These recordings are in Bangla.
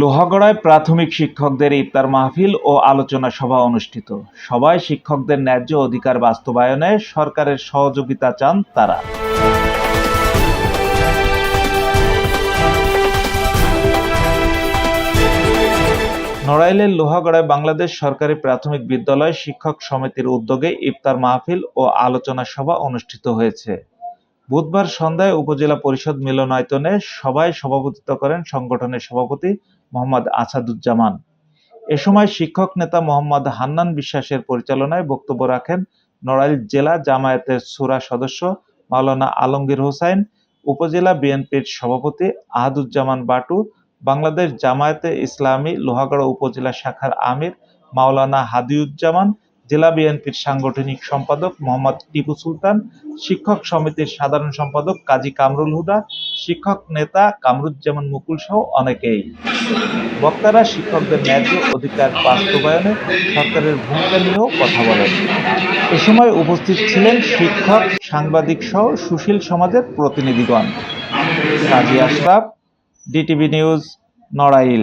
লোহাগড়ায় প্রাথমিক শিক্ষকদের ইফতার মাহফিল ও আলোচনা সভা অনুষ্ঠিত। সবাই শিক্ষকদের ন্যায্য অধিকার বাস্তবায়নে সরকারের সহযোগিতা চান তারা। নড়াইলের লোহাগড়ায় বাংলাদেশ সরকারি প্রাথমিক বিদ্যালয় শিক্ষক সমিতির উদ্যোগে ইফতার মাহফিল ও আলোচনা সভা অনুষ্ঠিত হয়েছে। বুধবার সন্ধ্যায় উপজেলা পরিষদ মিলনায়তনে সভায় সভাপতিত্ব করেন সংগঠনের সভাপতি মোহাম্মদ আসাদুজ্জামান। এ সময় শিক্ষক নেতা মোহাম্মদ হান্নান বিশ্বাসের পরিচালনায় বক্তব্য রাখেন নড়াইল জেলা জামায়াতের সুরা সদস্য মাওলানা আলমগীর হোসাইন, উপজেলা বিএনপির সভাপতি আহাদুজ্জামান বাটু, বাংলাদেশ জামায়াতে ইসলামী লোহাগড়া উপজেলা শাখার আমির মাওলানা হাদিউজ্জামান জেলা বিএনপির সাংগঠনিক সম্পাদক মোহাম্মদ টিপু সুলতান, শিক্ষক সমিতির সাধারণ সম্পাদক কাজী কামরুল হুদা, শিক্ষক নেতা কামরুজ্জামান মুকুল সহ অনেকেই। বক্তারা শিক্ষকদের ন্যায্য অধিকার বাস্তবায়নে সরকারের ভূমিকা নিয়েও কথা বলেন। এ সময় উপস্থিত ছিলেন শিক্ষক, সাংবাদিক সহ সুশীল সমাজের প্রতিনিধিগণ। Kazi Ashraf, DTV news, Narail.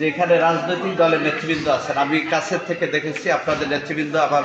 যেখানে রাজনৈতিক দলের নেতৃবৃন্দ আছেন আমি কাছের থেকে দেখেছি আপনাদের নেতৃবৃন্দ আমার